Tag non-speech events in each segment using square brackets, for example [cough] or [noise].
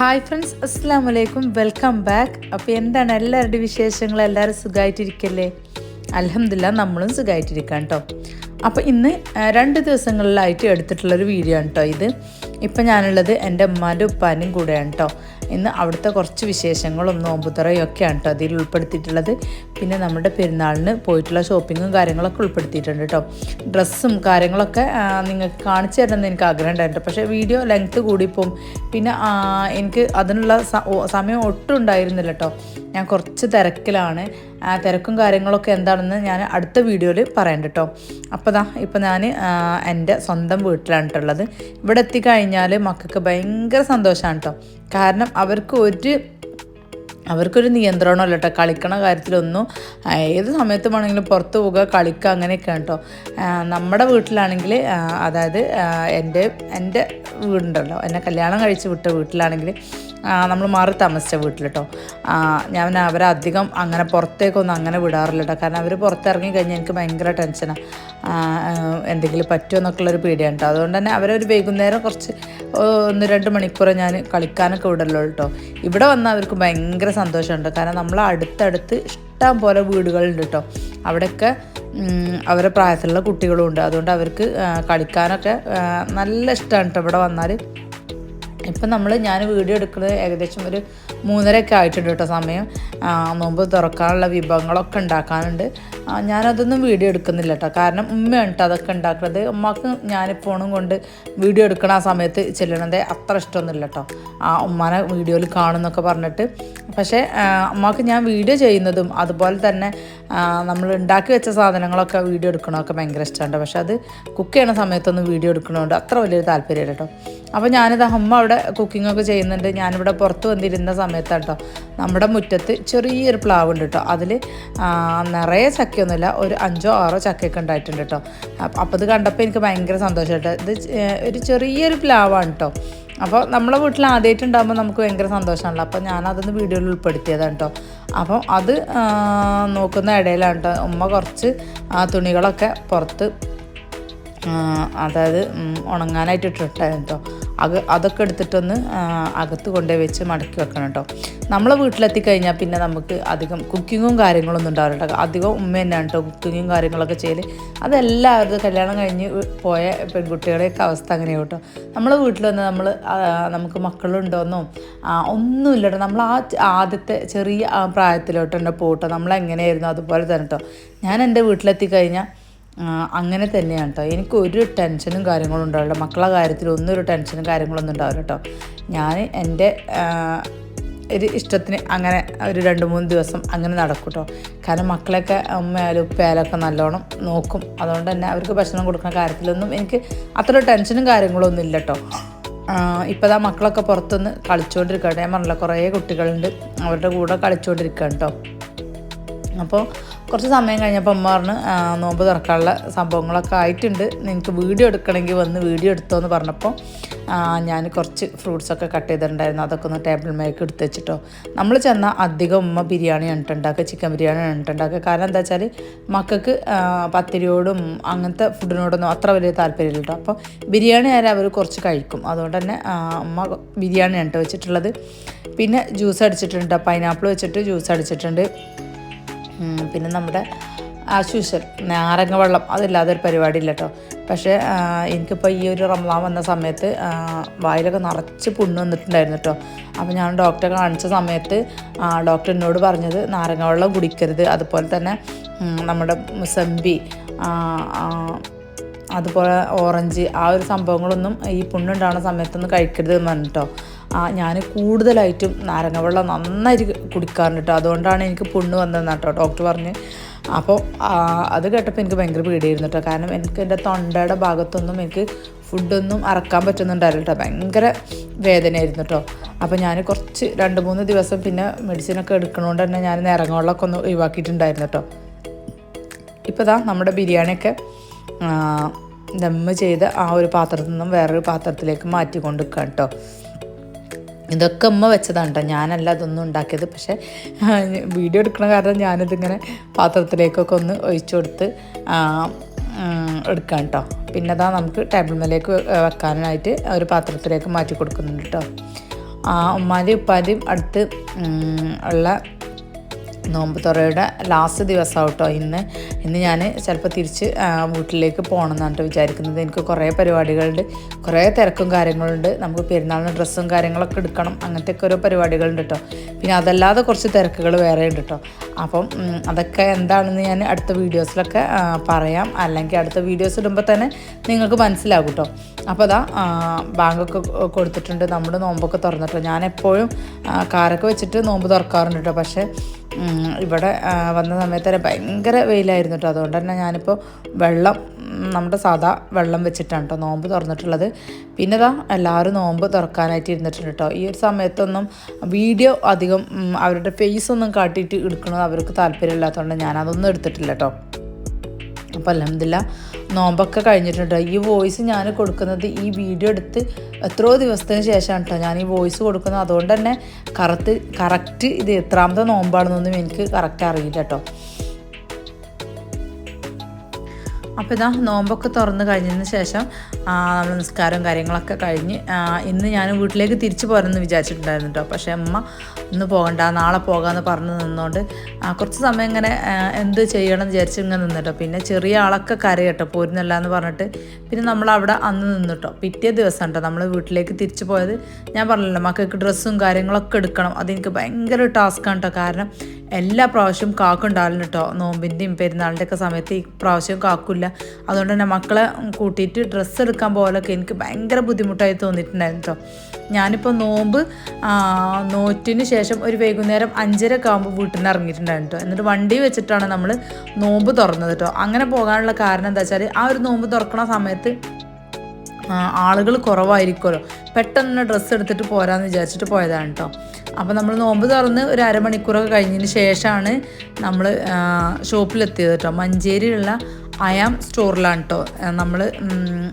Hi friends അസ്സാം വലൈക്കും welcome back അപ്പോൾ എന്താണ് എല്ലാവരുടെയും വിശേഷങ്ങൾ? എല്ലാവരും സുഖമായിട്ടിരിക്കല്ലേ അലഹമില്ല നമ്മളും സുഖമായിട്ടിരിക്കാം കേട്ടോ അപ്പോൾ ഇന്ന് രണ്ട് ദിവസങ്ങളിലായിട്ട് എടുത്തിട്ടുള്ളൊരു വീഡിയോ ആണ് കേട്ടോ ഇത്. ഇപ്പം ഞാനുള്ളത് എന്റെ ഉമ്മാന്റെ ഉപ്പാനും കൂടെയാണ് കേട്ടോ ഇന്ന് അവിടുത്തെ കുറച്ച് വിശേഷങ്ങളും നോമ്പുതറയും ഒക്കെയാണ് കേട്ടോ അതിൽ ഉൾപ്പെടുത്തിയിട്ടുള്ളത്. പിന്നെ നമ്മുടെ പെരുന്നാളിന് പോയിട്ടുള്ള ഷോപ്പിങ്ങും കാര്യങ്ങളൊക്കെ ഉൾപ്പെടുത്തിയിട്ടുണ്ട് കേട്ടോ. ഡ്രസ്സും കാര്യങ്ങളൊക്കെ നിങ്ങൾക്ക് കാണിച്ചു തരണമെന്ന് എനിക്ക് ആഗ്രഹം ഉണ്ടായിരുന്നു പക്ഷേ വീഡിയോ ലെങ്ത്ത് കൂടിപ്പോവും. പിന്നെ എനിക്ക് അതിനുള്ള സമയം ഒട്ടും ഉണ്ടായിരുന്നില്ല കേട്ടോ. ഞാൻ കുറച്ച് തിരക്കിലാണ്. തിരക്കും കാര്യങ്ങളൊക്കെ എന്താണെന്ന് ഞാൻ അടുത്ത വീഡിയോയിൽ പറയണ്ട കേട്ടോ. അപ്പോൾ ദാ ഇപ്പോൾ ഞാൻ എന്റെ സ്വന്തം വീട്ടിലാണ് കേട്ടുള്ളത് ഇവിടെ എത്തിക്കഴിഞ്ഞാൽ മക്കൾക്ക് ഭയങ്കര സന്തോഷമാണ് കേട്ടോ കാരണം അവർക്ക് ഒരു അവർക്കൊരു നിയന്ത്രണമല്ല കേട്ടോ കളിക്കണ കാര്യത്തിലൊന്നും ഏത് സമയത്ത് വേണമെങ്കിലും പുറത്ത് പോവുക കളിക്കുക അങ്ങനെയൊക്കെയാണ് കേട്ടോ നമ്മുടെ വീട്ടിലാണെങ്കിൽ അതായത് എന്റെ എന്റെ വീടുണ്ടല്ലോ. എന്നെ കല്യാണം കഴിച്ച് വിട്ട വീട്ടിലാണെങ്കിൽ നമ്മൾ മാറി താമസിച്ച വീട്ടിൽ കേട്ടോ ഞാൻ അവരെ അധികം അങ്ങനെ പുറത്തേക്കൊന്നും അങ്ങനെ വിടാറില്ല കേട്ടോ കാരണം അവർ പുറത്തിറങ്ങി കഴിഞ്ഞാൽ എനിക്ക് ഭയങ്കര ടെൻഷനാണ് എന്തെങ്കിലും പറ്റുമോ എന്നൊക്കെയുള്ളൊരു പേടിയാണ് കേട്ടോ അതുകൊണ്ട് തന്നെ അവരൊരു വൈകുന്നേരം കുറച്ച് ഒന്ന് രണ്ട് മണിക്കൂർ ഞാൻ കളിക്കാനൊക്കെ വിടല്ലോ കേട്ടോ ഇവിടെ വന്നാൽ അവർക്ക് ഭയങ്കര സന്തോഷമുണ്ട്. കാരണം നമ്മൾ അടുത്തടുത്ത് ഇഷ്ടം പോലെ വീടുകളുണ്ട് കേട്ടോ അവിടെയൊക്കെ അവരുടെ അവരെ പ്രായത്തിലുള്ള കുട്ടികളും ഉണ്ട് അതുകൊണ്ട് അവർക്ക് കളിക്കാനൊക്കെ നല്ല ഇഷ്ടമാണ് കേട്ടോ ഇവിടെ വന്നാൽ ഇപ്പം നമ്മൾ ഞാൻ വീഡിയോ എടുക്കുന്നത് ഏകദേശം ഒരു മൂന്നരയൊക്കെ ആയിട്ടുണ്ട് കേട്ടോ സമയം. നോമ്പ് തുറക്കാനുള്ള വിഭവങ്ങളൊക്കെ ഉണ്ടാക്കാനുണ്ട്. ഞാനതൊന്നും വീഡിയോ എടുക്കുന്നില്ല കേട്ടോ. കാരണം ഉമ്മയാണ് കേട്ടോ അതൊക്കെ ഉണ്ടാക്കുന്നത് ഉമ്മക്ക് ഞാൻ ഫോണും കൊണ്ട് വീഡിയോ എടുക്കണ ആ സമയത്ത് ചെല്ലണത് അത്ര ഇഷ്ടമൊന്നുമില്ല കേട്ടോ ആ ഉമ്മാനെ വീഡിയോയിൽ കാണുമെന്നൊക്കെ പറഞ്ഞിട്ട്. പക്ഷേ അമ്മയ്ക്ക് ഞാൻ വീഡിയോ ചെയ്യുന്നതും അതുപോലെ തന്നെ നമ്മൾ ഉണ്ടാക്കി വെച്ച സാധനങ്ങളൊക്കെ വീഡിയോ എടുക്കണമൊക്കെ ഭയങ്കര ഇഷ്ടമുണ്ട് പക്ഷെ അത് കുക്ക് ചെയ്യണ സമയത്തൊന്നും വീഡിയോ എടുക്കണോണ്ട് അത്ര വലിയൊരു താല്പര്യമില്ല കേട്ടോ. അപ്പോൾ ഞാനിത് അമ്മ അവിടെ കുക്കിങ്ങൊക്കെ ചെയ്യുന്നുണ്ട്. ഞാനിവിടെ പുറത്ത് വന്നിരുന്ന സമയത്താണ് കേട്ടോ. നമ്മുടെ മുറ്റത്ത് ചെറിയൊരു പ്ലാവ് ഉണ്ട് കേട്ടോ അതിൽ നിറയെ ചക്കയൊന്നുമില്ല. ഒരു അഞ്ചോ ആറോ ചക്കയൊക്കെ ഉണ്ടായിട്ടുണ്ട് കേട്ടോ. അപ്പോൾ ഇത് കണ്ടപ്പോൾ എനിക്ക് ഭയങ്കര സന്തോഷം ഇത് ഒരു ചെറിയൊരു പ്ലാവാണ് കേട്ടോ. അപ്പോൾ നമ്മളെ വീട്ടിൽ ആദ്യമായിട്ട് ഉണ്ടാകുമ്പോൾ നമുക്ക് ഭയങ്കര സന്തോഷമാണല്ലോ. അപ്പോൾ ഞാനതൊന്ന് വീഡിയോയിൽ ഉൾപ്പെടുത്തിയതാണ് കേട്ടോ അപ്പം അത് നോക്കുന്ന ഇടയിലാണ് കേട്ടോ ഉമ്മ കുറച്ച് ആ, തുണികളൊക്കെ പുറത്ത് അതായത് ഉണങ്ങാനായിട്ട് ഇട്ടിട്ടുണ്ടായിരുന്നു കേട്ടോ അക അതൊക്കെ എടുത്തിട്ടൊന്ന് അകത്ത് കൊണ്ടുപോയി വെച്ച് മടക്കി വെക്കണം കേട്ടോ. നമ്മളെ വീട്ടിലെത്തി കഴിഞ്ഞാൽ പിന്നെ നമുക്ക് അധികം കുക്കിങ്ങും കാര്യങ്ങളൊന്നും ഉണ്ടാവില്ല കേട്ടോ. അധികം ഉമ്മ തന്നെയാണ് കേട്ടോ കുക്കിങ്ങും കാര്യങ്ങളൊക്കെ ചെയ്യൽ അതെല്ലാവരും കല്യാണം കഴിഞ്ഞ് പോയ പെൺകുട്ടികളുടെയൊക്കെ അവസ്ഥ അങ്ങനെയാണ് കേട്ടോ. നമ്മളെ വീട്ടിൽ വന്ന് നമ്മൾ നമുക്ക് മക്കളുണ്ടോന്നോ ഒന്നുമില്ല കേട്ടോ. നമ്മൾ ആ ആദ്യത്തെ ചെറിയ പ്രായത്തിലോട്ടോ തന്നെ പോട്ടോ നമ്മളെങ്ങനെയായിരുന്നു അതുപോലെ തന്നെ കേട്ടോ. ഞാൻ എന്റെ വീട്ടിലെത്തി കഴിഞ്ഞാൽ അങ്ങനെ തന്നെയാണ് കേട്ടോ എനിക്ക് ഒരു ടെൻഷനും കാര്യങ്ങളും ഉണ്ടാവില്ല. മക്കളെ കാര്യത്തിൽ ഒന്നും ഒരു ടെൻഷനും കാര്യങ്ങളൊന്നും ഉണ്ടാവില്ല കേട്ടോ ഞാൻ എന്റെ ഒരു ഇഷ്ടത്തിന് അങ്ങനെ ഒരു രണ്ട് മൂന്ന് ദിവസം അങ്ങനെ നടക്കും കേട്ടോ കാരണം മക്കളെയൊക്കെ അമ്മയാലും ഉപ്പയാലൊക്കെ നല്ലോണം നോക്കും. അതുകൊണ്ട് തന്നെ അവർക്ക് ഭക്ഷണം കൊടുക്കുന്ന കാര്യത്തിലൊന്നും എനിക്ക് അത്ര ടെൻഷനും കാര്യങ്ങളൊന്നും ഇല്ല കേട്ടോ ഇപ്പോൾ ദാ മക്കളൊക്കെ പുറത്തുനിന്ന് കളിച്ചുകൊണ്ടിരിക്കട്ടെ ഞാൻ പറഞ്ഞില്ല കുറേ കുട്ടികളുണ്ട്. അവരുടെ കൂടെ കളിച്ചുകൊണ്ടിരിക്കുകയാണ് കേട്ടോ അപ്പോൾ കുറച്ച് സമയം കഴിഞ്ഞപ്പോൾ അമ്മ പറഞ്ഞ് "ആ, നോമ്പ് തുറക്കാനുള്ള സംഭവങ്ങളൊക്കെ ആയിട്ടുണ്ട്. നിങ്ങൾക്ക് വീഡിയോ എടുക്കണമെങ്കിൽ വന്ന് വീഡിയോ എടുത്തോ എന്ന് പറഞ്ഞപ്പോൾ ഞാൻ കുറച്ച് ഫ്രൂട്ട്സൊക്കെ കട്ട് ചെയ്തിട്ടുണ്ടായിരുന്നു. അതൊക്കെ ഒന്ന് ടേബിൾ മേക്ക് എടുത്ത് വെച്ചിട്ടോ. നമ്മൾ ചെന്നാൽ അധികം ഉമ്മ ബിരിയാണി ട്ടോ ഉണ്ടാക്കുക ചിക്കൻ ബിരിയാണി ട്ടോ ഉണ്ടാക്കുക. കാരണം എന്താ വെച്ചാൽ മക്കൾക്ക് പത്തിരിയോടും അങ്ങനത്തെ ഫുഡിനോടൊന്നും അത്ര വലിയ താല്പര്യമില്ല കേട്ടോ അപ്പോൾ ബിരിയാണി ആയാലും അവർ കുറച്ച് കഴിക്കും. അതുകൊണ്ട് തന്നെ അമ്മ ബിരിയാണി കേട്ടോ വെച്ചിട്ടുള്ളത്. പിന്നെ ജ്യൂസ് അടിച്ചിട്ടുണ്ട്. പൈനാപ്പിൾ വെച്ചിട്ട് ജ്യൂസ് അടിച്ചിട്ടുണ്ട്. പിന്നെ നമ്മുടെ ആസ് യൂഷ്വൽ നാരങ്ങ വെള്ളം അതില്ലാതെ ഒരു പരിപാടി ഇല്ലട്ടോ പക്ഷേ എനിക്കിപ്പോൾ ഈ ഒരു റംലാൻ വന്ന സമയത്ത് വായിലൊക്കെ നിറച്ച് പുണ്ണ് വന്നിട്ടുണ്ടായിരുന്നു കേട്ടോ അപ്പോൾ ഞാൻ ഡോക്ടറെ കാണിച്ച സമയത്ത് ഡോക്ടർ എന്നോട് പറഞ്ഞത് നാരങ്ങ വെള്ളം കുടിക്കരുത്. അതുപോലെ തന്നെ നമ്മുടെ മുസമ്പി അതുപോലെ ഓറഞ്ച് ആ ഒരു സംഭവങ്ങളൊന്നും ഈ പുണ്ണുണ്ടാകുന്ന സമയത്തൊന്നും കഴിക്കരുത് എന്ന് പറഞ്ഞിട്ടോ ഞാൻ കൂടുതലായിട്ടും നാരങ്ങ വെള്ളം കുടിക്കാറുണ്ട് കേട്ടോ അതുകൊണ്ടാണ് എനിക്ക് പുണ്ണ് വന്നതെന്ന് കേട്ടോ ഡോക്ടർ പറഞ്ഞ്. അപ്പോൾ അത് കേട്ടപ്പോൾ എനിക്ക് ഭയങ്കര പേടിയായിരുന്നു കേട്ടോ കാരണം എനിക്ക് എന്റെ തൊണ്ടയുടെ ഭാഗത്തൊന്നും എനിക്ക് ഫുഡൊന്നും അറക്കാൻ പറ്റുന്നുണ്ടായില്ല കേട്ടോ ഭയങ്കര വേദനയായിരുന്നു കേട്ടോ അപ്പോൾ ഞാൻ കുറച്ച് രണ്ട് മൂന്ന് ദിവസം പിന്നെ മെഡിസിനൊക്കെ എടുക്കണോണ്ട് തന്നെ ഞാൻ നാരങ്ങ വെള്ളമൊക്കെ ഒന്ന് ഒഴിവാക്കിയിട്ടുണ്ടായിരുന്നു കേട്ടോ ഇപ്പോൾ ദാ നമ്മുടെ ബിരിയാണിയൊക്കെ ദമ്മ് ചെയ്ത് ആ ഒരു പാത്രത്തിൽ നിന്നും വേറൊരു പാത്രത്തിലേക്ക് മാറ്റിക്കൊണ്ട് നിൽക്കാം കേട്ടോ ഇതൊക്കെ അമ്മ വെച്ചതാണ് കേട്ടോ ഞാനല്ല അതൊന്നും ഉണ്ടാക്കിയത്. പക്ഷേ [laughs] വീഡിയോ എടുക്കണ കാരണം ഞാനിതിങ്ങനെ പാത്രത്തിലേക്കൊക്കെ ഒന്ന് ഒഴിച്ചു കൊടുത്ത് എടുക്കാം കേട്ടോ പിന്നെ അതാ നമുക്ക് ടേബിൾ മേലേക്ക് വെക്കാനായിട്ട് ഒരു പാത്രത്തിലേക്ക് മാറ്റി കൊടുക്കുന്നുണ്ട് കേട്ടോ ഉമ്മാന്റെയും ഉപ്പാന്റെയും അടുത്ത് ഉള്ള നോമ്പ് തുറയുടെ ലാസ്റ്റ് ദിവസമാണ് കേട്ടോ ഇന്ന്. ഇന്ന് ഞാൻ ചിലപ്പോൾ തിരിച്ച് വീട്ടിലേക്ക് പോകണം എന്നാണ് വിചാരിക്കുന്നത്. എനിക്ക് കുറേ പരിപാടികളുണ്ട് കുറേ തിരക്കും കാര്യങ്ങളുണ്ട്. നമുക്ക് പെരുന്നാളിന് ഡ്രസ്സും കാര്യങ്ങളൊക്കെ എടുക്കണം. അങ്ങനത്തെയൊക്കെ ഓരോ പരിപാടികളുണ്ട് കേട്ടോ പിന്നെ അതല്ലാതെ കുറച്ച് തിരക്കുകൾ വേറെ ഉണ്ട് കേട്ടോ അപ്പം അതൊക്കെ എന്താണെന്ന് ഞാൻ അടുത്ത വീഡിയോസിലൊക്കെ പറയാം. അല്ലെങ്കിൽ അടുത്ത വീഡിയോസ് ഇടുമ്പോൾ തന്നെ നിങ്ങൾക്ക് മനസ്സിലാകും കേട്ടോ അപ്പോൾ അതാ ബാങ്കൊക്കെ കൊടുത്തിട്ടുണ്ട്. നമ്മുടെ നോമ്പൊക്കെ തുറന്നിട്ടോ ഞാൻ എപ്പോഴും കാരൊക്കെ വെച്ചിട്ട് നോമ്പ് തുറക്കാറുണ്ട് കേട്ടോ പക്ഷേ ഇവിടെ വന്ന സമയത്ത് ഭയങ്കര വെയിലായിരുന്നു കേട്ടോ അതുകൊണ്ട് തന്നെ ഞാനിപ്പോൾ വെള്ളം നമ്മുടെ സാധാ വെള്ളം വെച്ചിട്ടാണ് കേട്ടോ നോമ്പ് തുറന്നിട്ടുള്ളത്. പിന്നെ ഇതാ എല്ലാവരും നോമ്പ് തുറക്കാനായിട്ട് ഇരുന്നിട്ടുണ്ട് കേട്ടോ ഈ ഒരു സമയത്തൊന്നും വീഡിയോ അധികം അവരുടെ ഫേസ് ഒന്നും കാട്ടിയിട്ട് എടുക്കണത് അവർക്ക് താല്പര്യമില്ലാത്തതുകൊണ്ട് ഞാനതൊന്നും എടുത്തിട്ടില്ല കേട്ടോ അപ്പോൾ അലഹമില്ല നോമ്പൊക്കെ കഴിഞ്ഞിട്ടുണ്ട്. ഈ വോയിസ് ഞാൻ കൊടുക്കുന്നത് ഈ വീഡിയോ എടുത്ത് എത്രയോ ദിവസത്തിന് ശേഷമാണ് കേട്ടോ ഞാൻ ഈ വോയിസ് കൊടുക്കുന്നത്. അതുകൊണ്ട് തന്നെ കറക്റ്റ് കറക്റ്റ് ഇത് എത്രാമത്തെ നോമ്പാണെന്നൊന്നും എനിക്ക് കറക്റ്റ് അറിയില്ല കേട്ടോ അപ്പോൾ ഇതാ നോമ്പൊക്കെ തുറന്ന് കഴിഞ്ഞതിന് ശേഷം നമ്മൾ നിസ്കാരവും കാര്യങ്ങളൊക്കെ കഴിഞ്ഞ് ഇന്ന് ഞാൻ വീട്ടിലേക്ക് തിരിച്ചു പോരെന്ന് വിചാരിച്ചിട്ടുണ്ടായിരുന്നു കേട്ടോ പക്ഷേ അമ്മ ഇന്ന് പോകണ്ട നാളെ പോകാമെന്ന് പറഞ്ഞ് നിന്നുകൊണ്ട് കുറച്ച് സമയം ഇങ്ങനെ എന്ത് ചെയ്യണം എന്ന് വിചാരിച്ച് ഇങ്ങനെ നിന്നിട്ടോ പിന്നെ ചെറിയ ആളൊക്കെ കരയട്ടോ പോരുന്നില്ല എന്ന് പറഞ്ഞിട്ട്. പിന്നെ നമ്മൾ അവിടെ അന്ന് നിന്നിട്ടോ പിറ്റേ ദിവസം കേട്ടോ നമ്മൾ വീട്ടിലേക്ക് തിരിച്ചു പോയത്. ഞാൻ പറഞ്ഞല്ലോ മക്കൾക്ക് ഡ്രസ്സും കാര്യങ്ങളൊക്കെ എടുക്കണം. അതെനിക്ക് ഭയങ്കര ആണ് കേട്ടോ കാരണം എല്ലാ പ്രാവശ്യവും കാക്കുണ്ടാവില്ല കേട്ടോ നോമ്പിന്റെയും പെരുന്നാളിന്റെ ഒക്കെ സമയത്ത് ഈ പ്രാവശ്യം കാക്കില്ല. അതുകൊണ്ട് തന്നെ മക്കളെ കൂട്ടിയിട്ട് ഡ്രസ്സ് എടുക്കാൻ പോലൊക്കെ എനിക്ക് ഭയങ്കര ബുദ്ധിമുട്ടായി തോന്നിയിട്ടുണ്ടായിരുന്നു കേട്ടോ ഞാനിപ്പോൾ നോമ്പ് നോറ്റിന് ശേഷം ഒരു വൈകുന്നേരം അഞ്ചരക്കെ ആകുമ്പോൾ വീട്ടിൽ നിന്ന് ഇറങ്ങിയിട്ടുണ്ടായിരുന്നു കേട്ടോ എന്നിട്ട് വണ്ടി വെച്ചിട്ടാണ് നമ്മൾ നോമ്പ് തുറന്നത് കേട്ടോ അങ്ങനെ പോകാനുള്ള കാരണം എന്താ വെച്ചാൽ ആ ഒരു നോമ്പ് തുറക്കണ സമയത്ത് ആളുകൾ കുറവായിരിക്കുമല്ലോ പെട്ടെന്ന് ഡ്രസ്സ് എടുത്തിട്ട് പോരാന്ന് വിചാരിച്ചിട്ട് പോയതാണ് കേട്ടോ അപ്പോൾ നമ്മൾ നോമ്പ് തുറന്ന് ഒരു അരമണിക്കൂറൊക്കെ കഴിഞ്ഞതിന് ശേഷമാണ് നമ്മൾ ഷോപ്പിലെത്തിയത് കേട്ടോ മഞ്ചേരിയിലുള്ള അയാം സ്റ്റോറിലാണ് കേട്ടോ നമ്മൾ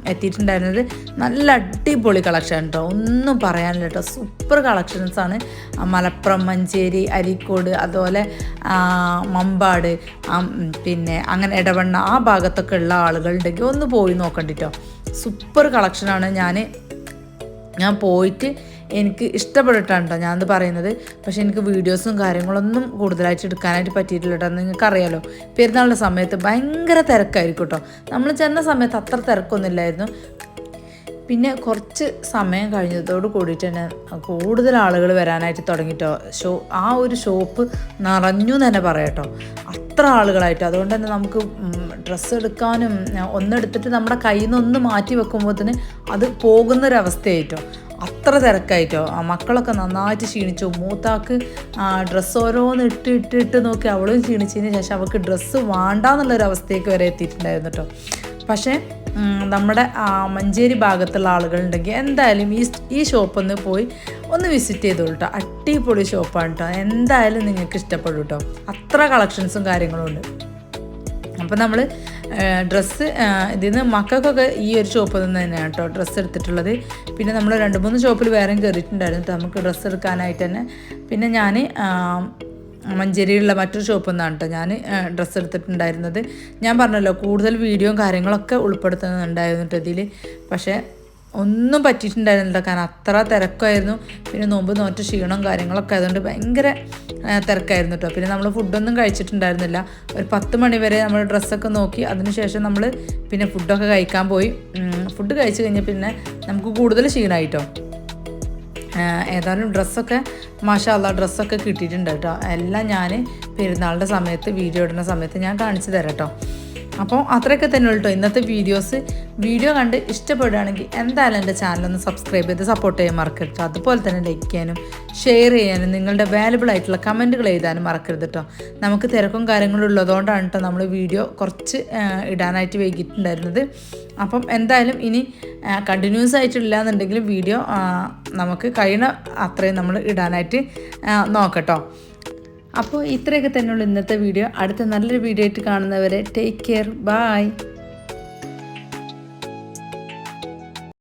എത്തിയിട്ടുണ്ടായിരുന്നത് നല്ല അടിപൊളി കളക്ഷൻ കേട്ടോ ഒന്നും പറയാനില്ല കേട്ടോ സൂപ്പർ കളക്ഷൻസ് ആണ്. മലപ്പുറം മഞ്ചേരി അരീക്കോട് അതുപോലെ മമ്പാട് പിന്നെ അങ്ങനെ ഇടവണ്ണ ആ ഭാഗത്തൊക്കെ ഉള്ള ആളുകളുണ്ടെങ്കിൽ ഒന്ന് പോയി നോക്കണ്ടിട്ടോ സൂപ്പർ കളക്ഷനാണ് ഞാൻ ഞാൻ പോയിട്ട് എനിക്ക് ഇഷ്ടപ്പെട്ടിട്ടാണ് കേട്ടോ ഞാനത് പറയുന്നത്. പക്ഷേ എനിക്ക് വീഡിയോസും കാര്യങ്ങളൊന്നും കൂടുതലായിട്ട് എടുക്കാനായിട്ട് പറ്റിയിട്ടില്ല കേട്ടോ നിങ്ങൾക്കറിയാലോ പെരുന്നാളിന്റെ സമയത്ത് ഭയങ്കര തിരക്കായിരിക്കും കേട്ടോ നമ്മൾ ചെന്ന സമയത്ത് അത്ര തിരക്കൊന്നുമില്ലായിരുന്നു. പിന്നെ കുറച്ച് സമയം കഴിഞ്ഞതോട് കൂടിയിട്ട് തന്നെ കൂടുതൽ ആളുകൾ വരാനായിട്ട് തുടങ്ങിട്ടോ ഷോ ആ ഒരു ഷോപ്പ് നിറഞ്ഞു എന്ന് തന്നെ പറയാട്ടോ അത്ര ആളുകളായിട്ട്. അതുകൊണ്ട് തന്നെ നമുക്ക് ഡ്രസ്സ് എടുക്കാനും ഒന്നെടുത്തിട്ട് നമ്മുടെ കയ്യിൽ നിന്ന് ഒന്ന് മാറ്റി തന്നെ അത് പോകുന്നൊരവസ്ഥയായിട്ടോ അത്ര തിരക്കായിട്ടോ? ആ മക്കളൊക്കെ നന്നായിട്ട് ക്ഷീണിച്ചു. മൂത്താക്ക് ഡ്രസ്സ് ഓരോന്ന് ഇട്ട് ഇട്ട് ഇട്ട് നോക്കി അവളും ക്ഷീണിച്ചതിന് ശേഷം അവൾക്ക് ഡ്രസ്സ് വേണ്ടാന്നുള്ളൊരു അവസ്ഥയൊക്കെ വരെ എത്തിയിട്ടുണ്ടായിരുന്നു കേട്ടോ പക്ഷേ നമ്മുടെ മഞ്ചേരി ഭാഗത്തുള്ള ആളുകളുണ്ടെങ്കിൽ എന്തായാലും ഈ ഈ ഷോപ്പൊന്ന് പോയി ഒന്ന് വിസിറ്റ് ചെയ്തോളൂ കേട്ടോ അടിപൊളി ഷോപ്പാണ് കേട്ടോ എന്തായാലും നിങ്ങൾക്ക് ഇഷ്ടപ്പെടും കേട്ടോ അത്ര കളക്ഷൻസും കാര്യങ്ങളും ഉണ്ട്. അപ്പം നമ്മൾ ഡ്രസ്സ് ഇതിൽ നിന്ന് മക്കൾക്കൊക്കെ ഈ ഒരു ഷോപ്പിൽ നിന്ന് തന്നെയാണ് കേട്ടോ ഡ്രസ്സ് എടുത്തിട്ടുള്ളത്. പിന്നെ നമ്മൾ രണ്ട് മൂന്ന് ഷോപ്പിൽ വേറെയും കയറിയിട്ടുണ്ടായിരുന്നു നമുക്ക് ഡ്രസ്സ് എടുക്കാനായിട്ട് തന്നെ. പിന്നെ ഞാൻ മഞ്ചേരിയിലുള്ള മറ്റൊരു ഷോപ്പിൽ നിന്നാണ് കേട്ടോ ഞാൻ ഡ്രസ്സ് എടുത്തിട്ടുണ്ടായിരുന്നത്. ഞാൻ പറഞ്ഞല്ലോ കൂടുതൽ വീഡിയോയും കാര്യങ്ങളൊക്കെ ഉൾപ്പെടുത്തുന്നുണ്ടായിരുന്നു കേട്ടോ ഇതിൽ പക്ഷേ ഒന്നും പറ്റിയിട്ടുണ്ടായിരുന്നില്ല. കാരണം അത്ര തിരക്കായിരുന്നു. പിന്നെ നോമ്പ് നോറ്റ ക്ഷീണം കാര്യങ്ങളൊക്കെ ആയതുകൊണ്ട് ഭയങ്കര തിരക്കായിരുന്നു കേട്ടോ. പിന്നെ നമ്മൾ ഫുഡൊന്നും കഴിച്ചിട്ടുണ്ടായിരുന്നില്ല. ഒരു പത്ത് മണി വരെ നമ്മൾ ഡ്രസ്സൊക്കെ നോക്കി അതിനുശേഷം നമ്മൾ പിന്നെ ഫുഡൊക്കെ കഴിക്കാൻ പോയി. ഫുഡ് കഴിച്ച് കഴിഞ്ഞ പിന്നെ നമുക്ക് കൂടുതൽ ക്ഷീണമായിട്ടോ ഏതായാലും ഡ്രസ്സൊക്കെ മാഷാല്ല ഡ്രസ്സൊക്കെ കിട്ടിയിട്ടുണ്ട് കേട്ടോ. എല്ലാം ഞാൻ പെരുന്നാളിന്റെ സമയത്ത് വീഡിയോ ഇടുന്ന സമയത്ത് ഞാൻ കാണിച്ചു തരാം കേട്ടോ. അപ്പോൾ അത്രയൊക്കെ തന്നെ കേട്ടോ ഇന്നത്തെ വീഡിയോസ് വീഡിയോ കണ്ട് ഇഷ്ടപ്പെടുകയാണെങ്കിൽ എന്തായാലും എന്റെ ചാനലൊന്ന് സബ്സ്ക്രൈബ് ചെയ്ത് സപ്പോർട്ട് ചെയ്യാൻ മറക്കരുത് അതുപോലെ തന്നെ ലൈക്ക് ചെയ്യാനും ഷെയർ ചെയ്യാനും നിങ്ങളുടെ വാലുബിൾ ആയിട്ടുള്ള കമന്റുകൾ എഴുതാനും മറക്കരുത് കേട്ടോ നമുക്ക് തിരക്കും കാര്യങ്ങളും ഉള്ളതുകൊണ്ടാണ് കേട്ടോ നമ്മൾ വീഡിയോ കുറച്ച് ഇടാനായിട്ട് വൈകിട്ടുണ്ടായിരുന്നത്. അപ്പം എന്തായാലും ഇനി കണ്ടിന്യൂസ് ആയിട്ടില്ല എന്നുണ്ടെങ്കിലും വീഡിയോ നമുക്ക് കഴിയണ അത്രയും നമ്മൾ ഇടാനായിട്ട് നോക്കട്ടോ അപ്പോൾ ഇത്രയൊക്കെ തന്നെയുള്ളൂ ഇന്നത്തെ വീഡിയോ. അടുത്ത നല്ലൊരു വീഡിയോ ആയിട്ട് കാണുന്നവരെ ടേക്ക് കെയർ ബൈ